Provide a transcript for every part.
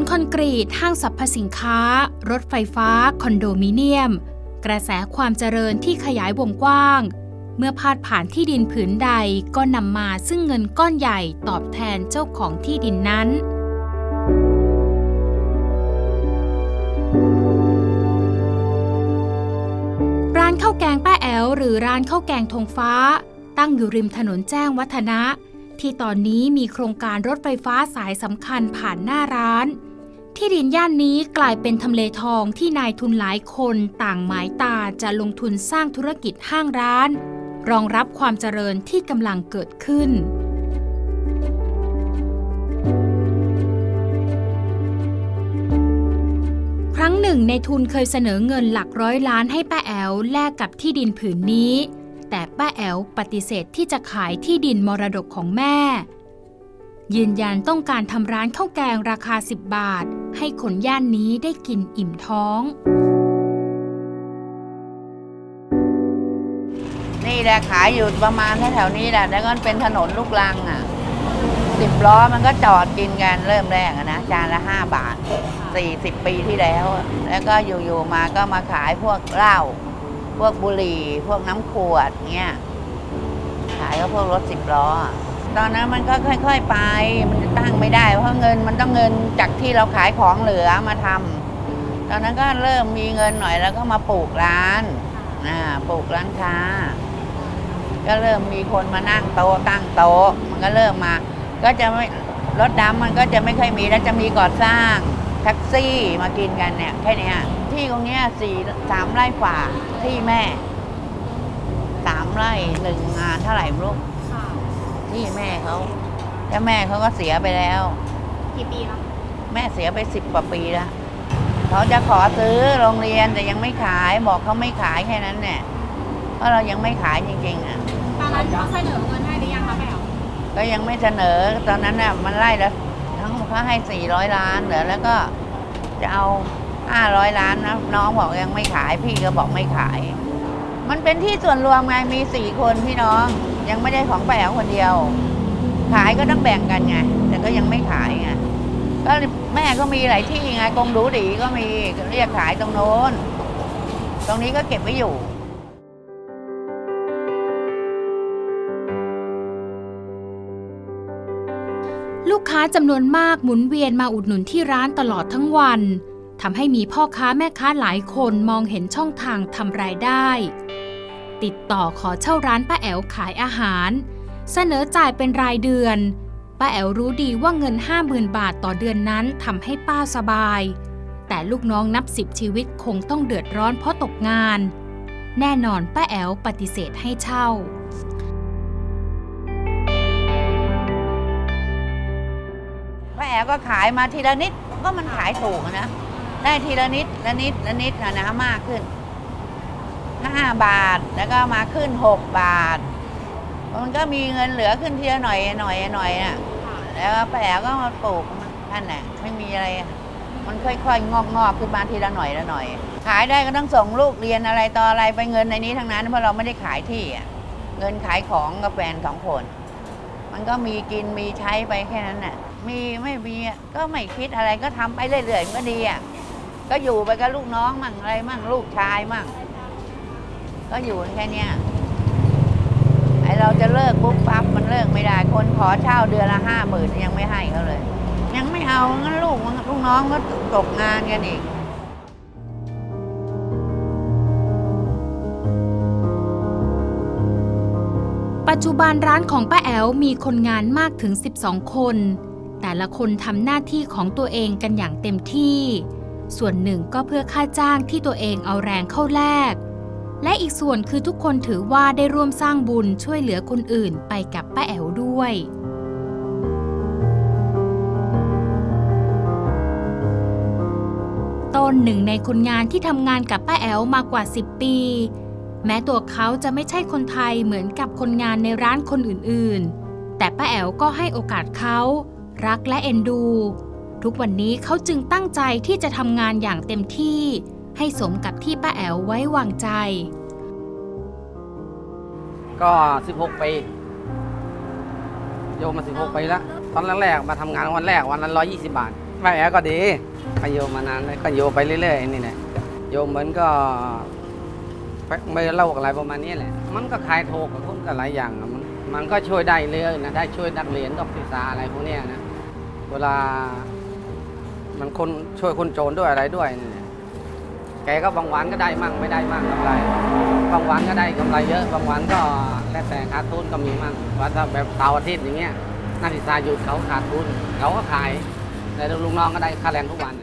นคอนกรีตห้างสรรพสินค้า รถไฟฟ้า คอนโดมิเนียม กระแสความเจริญที่ขยายวงกว้าง เมื่อพาดผ่านที่ดินผืนใดก็นำมาซึ่งเงินก้อนใหญ่ตอบแทนเจ้าของที่ดินนั้นร้านข้าวแกงป้าแอวหรือร้านข้าวแกงธงฟ้า ตั้งอยู่ริมถนนแจ้งวัฒนะ ที่ตอนนี้มีโครงการรถไฟฟ้าสายสำคัญผ่านหน้าร้าน ที่ดินย่านนี้กลายเป็นทำเลทองที่นายทุนหลายคนต่างหมายตาจะลงทุนสร้างธุรกิจห้างร้าน รองรับความเจริญที่กำลังเกิดขึ้น ครั้งหนึ่งในทุนเคยเสนอเงินหลักร้อยล้านให้ป้าแอวแลกกับที่ดินผืนนี้ แต่ป้าแอวปฏิเสธที่จะขายที่ดินมรดกของแม่ ยืนยันต้องการทำร้านข้าวแกงราคา 10 บาท ให้คนย่านนี้ได้กินอิ่มท้อง นี่แหละขายอยู่ประมาณแถวๆนี้แหละแล้วก็เป็นถนนลูกรังอะสิบล้อมันก็จอดกินกันเริ่มแรกอะนะจานละห้าบาทสี่สิบปีที่แล้วอะแล้วก็อยู่ๆมาก็มาขายพวกเหล้าพวกบุหรี่ พวกน้ำขวดเงี้ยขายก็พวกรถสิบล้ออะ ตอนนั้นมันก็ค่อย ๆไป มันจะตั้งไม่ได้ เพราะเงินมันต้องเงินจากที่เราขายของเหลือมาทำตอนนั้นก็เริ่มมีเงินหน่อยแล้วก็มาปลูกร้านอ่าปลูกร้านค้า ก็เริ่มมีคนมานั่งโต๊ะตั้งโต๊ะมันก็เริ่มมา ก็จะไม่รถดำมันก็จะไม่ค่อยมีแล้วจะมีก่อสร้างแท็กซี่มากินกันเนี่ยแค่เนี้ยที่ตรงเนี้ยสี่สามไร่ฝ่าที่แม่สามไร่หนึ่งงานเท่าไหร่ไม่รู้ ที่แม่เขาแล้วแม่เขาก็เสียไปแล้ว กี่ปีแล้วแม่เสียไปสิบกว่าปีแล้วเขาจะขอซื้อโรงเรียนแต่ยังไม่ขายบอกเขาไม่ขายแค่นั้นเนี่ยเพราะเรายังไม่ขายจริงๆอะตอนนั้นเขาเสนอเงินให้หรือยังคะแป๋วก็ยังไม่เสนอตอนนั้นน่ะมันไล่แล้วทั้งเขาให้สี่ร้อยล้านเหลือแล้วก็จะเอาห้าร้อยล้านนะน้องบอกยังไม่ขายพี่ก็บอกไม่ขาย มันเป็นที่ส่วนรวมไงมีสี่คนพี่น้อง ยังไม่ได้ของแปวคนเดียว ขายก็ต้องแบ่งกันไงแต่ก็ยังไม่ขายไงก็แม่ก็มีหลายที่ไงกงดูดีก็มีเรียกขายตรงโน้น ตรงนี้ก็เก็บไว้อยู่ลูกค้าจำนวนมากหมุนเวียนมาอุดหนุนที่ร้านตลอดทั้งวันทำให้มีพ่อค้าแม่ค้าหลายคนมองเห็นช่องทางทำรายได้ ติดต่อขอเช่าร้านป้าแอ๋วขายอาหาร เสนอจ่ายเป็นรายเดือน ป้าแอ๋วรู้ดีว่าเงิน 50,000 บาทต่อเดือนนั้นทำให้ป้าสบาย แต่ลูกน้องนับสิบชีวิตคงต้องเดือดร้อนเพราะตกงาน แน่นอนป้าแอ๋วปฏิเสธให้เช่าป้าแอ๋ก็ขายมาทีละนิดก็มันขายถูกนะ ได้ทีละนิดละนิดละนิดนะนะมากขึ้น ห้าบาท แล้วก็มาขึ้นหกบาท มันก็มีเงินเหลือขึ้นเทีละหน่อยหน่อยหน่อยอะ แล้วแอ๋ก็มาปลูกมันนั่นแหละไม่มีอะไร มันค่อยๆ งอกงอกๆขึ้นมาทีละหน่อยละหน่อย ขายได้ก็ต้องส่งลูกเรียนอะไรต่ออะไรไปเงินในนี้ทั้งนั้น เพราะเราไม่ได้ขายที่อะเงินขายของกับแฟนสองคน มันก็มีกินมีใช้ไปแค่นั้นน่ะ มีไม่มีก็ไม่คิดอะไรก็ทำไปเรื่อยๆมันก็ดีอะ ก็อยู่ไปกับลูกน้องมั่งอะไรมั่งลูกชายมั่ง ก็อยู่แค่เนี้ยไอเราจะเลิกปุ๊บปั๊บมันเลิกไม่ได้ คนขอเช่าเดือนละห้าหมื่นยังไม่ให้เขาเลย ยังไม่เอางั้นลูกลูกน้องก็ตกงานกันอีกปัจจุบันร้านของป้าแอ๋วมีคนงานมากถึง 12 คน แต่ละคนทำหน้าที่ของตัวเองกันอย่างเต็มที่ ส่วนหนึ่งก็เพื่อค่าจ้างที่ตัวเองเอาแรงเข้าแลก และอีกส่วนคือทุกคนถือว่าได้ร่วมสร้างบุญช่วยเหลือคนอื่นไปกับป้าแอ๋วด้วยต้นหนึ่งในคนงานที่ทำงานกับป้าแอ๋วมากว่า 10 ปี แม้ตัวเขาจะไม่ใช่คนไทยเหมือนกับคนงานในร้านคนอื่นๆ แต่ป้าแอ๋วก็ให้โอกาสเขา รักและเอ็นดู ทุกวันนี้เขาจึงตั้งใจที่จะทำงานอย่างเต็มที่ ให้สมกับที่ป้าแอ๋วไว้วางใจ ก็ 16 ปีโยมมา 16 ปีแล้ว ตอนแรกๆมาทำงานวันแรกวันละ120 บาทป้าแอ๋ก็ดีก็อยู่มานานเลยก็อยู่ไปเรื่อยๆนี่แหละอยู่เหมือนก็ไม่เล่าอะไรประมาณนี้แหละ มันก็ขายถูกกับคนก็หลายอย่างมันมันก็ช่วยได้เรื่อยนะได้ช่วยนักเรียนนักศึกษาอะไรพวกนี้นะเวลา มันคนช่วยคนโจรด้วยอะไรด้วยนี่ แกก็บางวันก็ได้มั่งไม่ได้มั่งกำไร บางวันก็ได้กำไรเยอะ บางวันก็แล้วแต่ขาดทุนก็มีมั่งว่าถ้าแบบเสาร์อาทิตย์อย่างเงี้ยนักศึกษาหยุดเขาขาดทุนเขาก็ขาย แต่ลูกน้องก็ได้ค่าแรงทุกวัน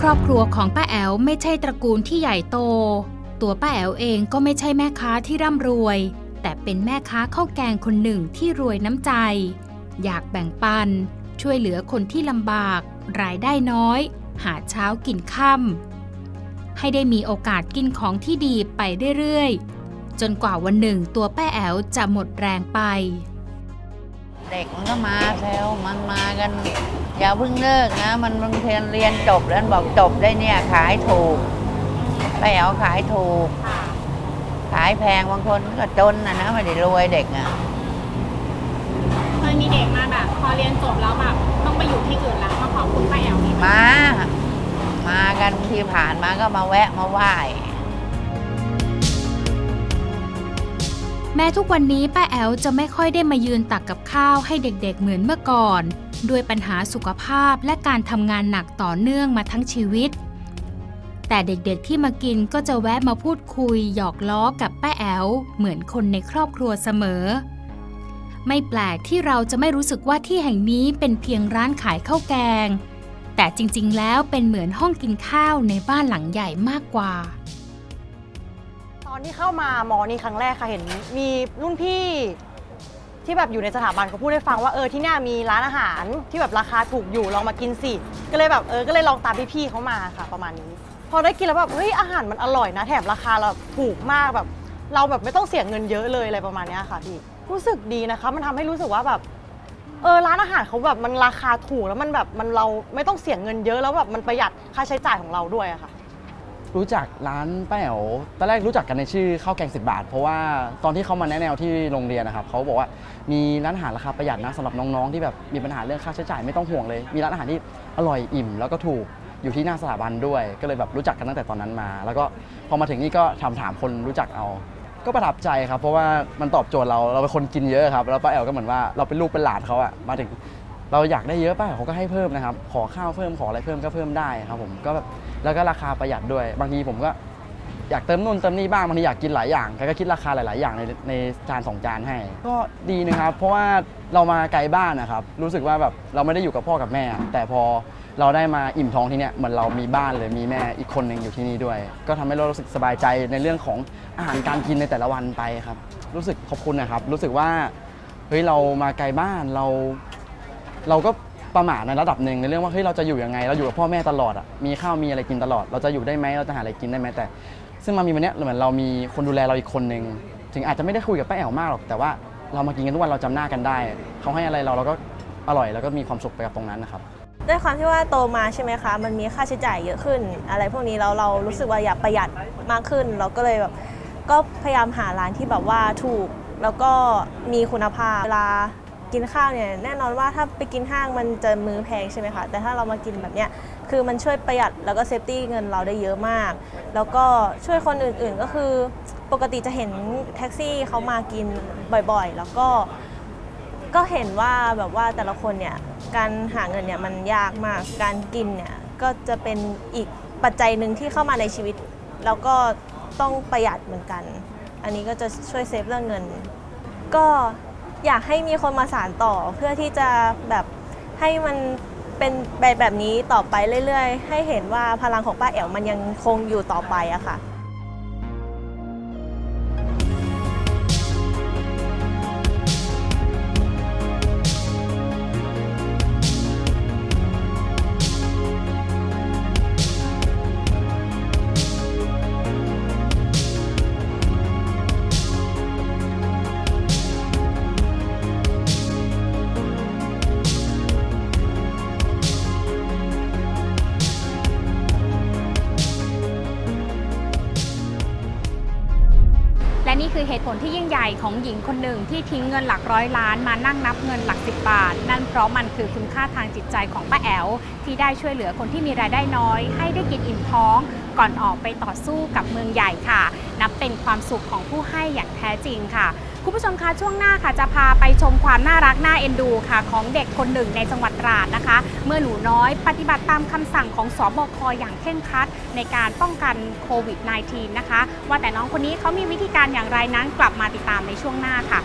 ครอบครัวของป้าแอ๋วไม่ใช่ตระกูลที่ใหญ่โต ตัวป้าแอ๋วเองก็ไม่ใช่แม่ค้าที่ร่ำรวย แต่เป็นแม่ค้าข้าวแกงคนหนึ่งที่รวยน้ำใจ อยากแบ่งปัน ช่วยเหลือคนที่ลำบาก รายได้น้อย หาเช้ากินค่ำให้ได้มีโอกาสกินของที่ดีไปเรื่อยๆ จนกว่าวันหนึ่งตัวป้าแอ๋วจะหมดแรงไป เด็กมันก็มาแซวมันมากัน อย่าเพิ่งเลิกนะ มันบางเทียนเรียนจบแล้วบอกจบได้เนี่ยขายถูกไปเอาขายถูกค่ะขายแพงบางคนก็จนนะนะไม่ได้รวยเด็กอะ เคยมีเด็กมาแบบ พ อเรียนจบแล้วแบบต้องไปอยู่ที่อื่นแล้วมาขอบคุณป้าแอ๋วมีไหมมา มากันที่ผ่านมาก็มาแวะมาไหว้ แม้ทุกวันนี้ป้าแอ๋วจะไม่ค่อยได้มายืนตักกับข้าวให้เด็กๆเหมือนเมื่อก่อน ด้วยปัญหาสุขภาพและการทำงานหนักต่อเนื่องมาทั้งชีวิต แต่เด็กๆที่มากินก็จะแวะมาพูดคุยหยอกล้อกับป้าแอ๋วเหมือนคนในครอบครัวเสมอ ไม่แปลกที่เราจะไม่รู้สึกว่าที่แห่งนี้เป็นเพียงร้านขายข้าวแกง แต่จริงๆ แล้วเป็นเหมือนห้องกินข้าวในบ้านหลังใหญ่มากกว่า ตอนที่เข้ามามอนี่ครั้งแรกค่ะเห็นมีรุ่นพี่ที่แบบอยู่ในสถาบันเขาพูดให้ฟังว่าเออที่เนี่ยมีร้านอาหารที่แบบราคาถูกอยู่ลองมากินสิก็เลยแบบเออก็เลยลองตามพี่ๆเขามาค่ะประมาณนี้ พอได้กินแล้วแบบเฮ้ยอาหารมันอร่อยนะ แถมราคาเราถูกมากแบบ เราแบบไม่ต้องเสียเงินเยอะเลยอะไรประมาณนี้ค่ะพี่ รู้สึกดีนะคะ มันทำให้รู้สึกว่าแบบ เออร้านอาหารเขาแบบมันราคาถูกแล้วมันแบบมันเราไม่ต้องเสียเงินเยอะแล้วแบบมันประหยัดค่าใช้จ่ายของเราด้วยอะค่ะ รู้จักร้านป้าแอ๋วตอนแรกรู้จักกันในชื่อข้าวแกงสิบาท เพราะว่าตอนที่เขามาแนะแนวที่โรงเรียนนะครับเขาบอกว่ามีร้านอาหารราคาประหยัดนะสำหรับน้องๆที่แบบมีปัญหาเรื่องค่าใช้จ่ายไม่ต้องห่วงเลย มีร้านอาหารที่อร่อยอิ่ม แล้วก็ถูกอยู่ที่หน้าสถาบันด้วย ก็เลยแบบรู้จักกันตั้งแต่ตอนนั้นมา แล้วก็พอมาถึงนี่ก็ถามถามคนรู้จักเอา ก็ประทับใจครับ เพราะว่ามันตอบโจทย์เราเราเป็นคนกินเยอะครับแล้วป้าแอ๋วก็เหมือนว่าเราเป็นลูกเป็นหลานเขาอะมาถึงเราอยากได้เยอะป้าเขาก็ให้เพิ่มนะครับ ขอข้าวเพิ่มขออะไรเพิ่มก็เพิ่มได้ครับผมก็แบบแล้วก็ราคาประหยัดด้วย บางทีผมก็อยากเติมนู่นเติมนี่บ้างบางทีอยากกินหลายอย่างก็คิดราคาหลาย ๆ อย่างในในจานสองจานให้ ก็ดีนะครับ เพราะว่าเรามาไกลบ้านนะครับ รู้สึกว่าแบบเราไม่ได้อยู่กับพ่อกับแม่ แต่พอ เราได้มาอิ่มท้องที่เนี่ยเหมือนเรามีบ้านเลยมีแม่อีกคนหนึ่งอยู่ที่นี่ด้วย ก็ทำให้เรารู้สึกสบายใจในเรื่องของอาหารการกินในแต่ละวันไปครับ รู้สึกขอบคุณนะครับ รู้สึกว่าเฮ้ยเรามาไกลบ้านเรา เราก็ประมาทในระดับหนึ่งในเรื่องว่าเฮ้ยเราจะอยู่ยังไง เราอยู่กับพ่อแม่ตลอดอะมีข้าวมีอะไรกินตลอด เราจะอยู่ได้ไหมเราจะหาอะไรกินได้ไหมแต่ ซึ่งมามีวันเนี้ยเหมือนเรามีคนดูแลเราอีกคนหนึ่งถึงอาจจะไม่ได้คุยกับป้าแอ๋วมากหรอกแต่ว่าเรามากินกันทุกวันเราจำหน้ากันได้เขาให้อะไรเราเราก็อร่อยแล้วก็มีความสุขไปกับตรงนั้นนะครับ ด้วยความที่ว่าโตมาใช่ไหมคะ มันมีค่าใช้จ่ายเยอะขึ้น อะไรพวกนี้แล้วเรารู้สึกว่าอยากประหยัดมากขึ้น เราก็เลยแบบก็พยายามหาร้านที่แบบว่าถูก แล้วก็มีคุณภาพเวลากินข้าวเนี่ยแน่นอนว่าถ้าไปกินห้างมันจะมื้อแพงใช่ไหมคะ แต่ถ้าเรามากินแบบเนี้ยคือมันช่วยประหยัดแล้วก็เซฟตี้เงินเราได้เยอะมาก แล้วก็ช่วยคนอื่นๆก็คือปกติจะเห็นแท็กซี่เขามากินบ่อยๆ แล้วก็ ก็เห็นว่าแบบว่าแต่ละคนเนี่ยการหาเงินเนี่ยมันยากมาก การกินเนี่ยก็จะเป็นอีกปัจจัยหนึ่งที่เข้ามาในชีวิต แล้วก็ต้องประหยัดเหมือนกัน อันนี้ก็จะช่วยเซฟเรื่องเงิน ก็อยากให้มีคนมาสานต่อเพื่อที่จะแบบให้มันเป็นแบบแบบนี้ต่อไปเรื่อยๆ ให้เห็นว่าพลังของป้าแอ๋วมันยังคงอยู่ต่อไปอะค่ะ นี่คือเหตุผลที่ยิ่งใหญ่ของหญิงคนหนึ่งที่ทิ้งเงินหลักร้อยล้านมานั่งนับเงินหลักสิบบาท นั่นเพราะมันคือคุณค่าทางจิตใจของป้าแอ๋วที่ได้ช่วยเหลือคนที่มีรายได้น้อย ให้ได้กินอิ่มท้อง ก่อนออกไปต่อสู้กับเมืองใหญ่ค่ะ นับเป็นความสุขของผู้ให้อย่างแท้จริงค่ะ คุณผู้ชมคะช่วงหน้าค่ะจะพาไปชมความน่ารักน่าเอ็นดูค่ะ ของเด็กคนหนึ่งในจังหวัดตราดนะคะ เมื่อหนูน้อยปฏิบัติตามคำสั่งของสอบคอย่างเคร่งครัด ในการป้องกันโควิด -19 นะคะ ว่าแต่น้องคนนี้เขามีวิธีการอย่างไรนั้นกลับมาติดตามในช่วงหน้าค่ะ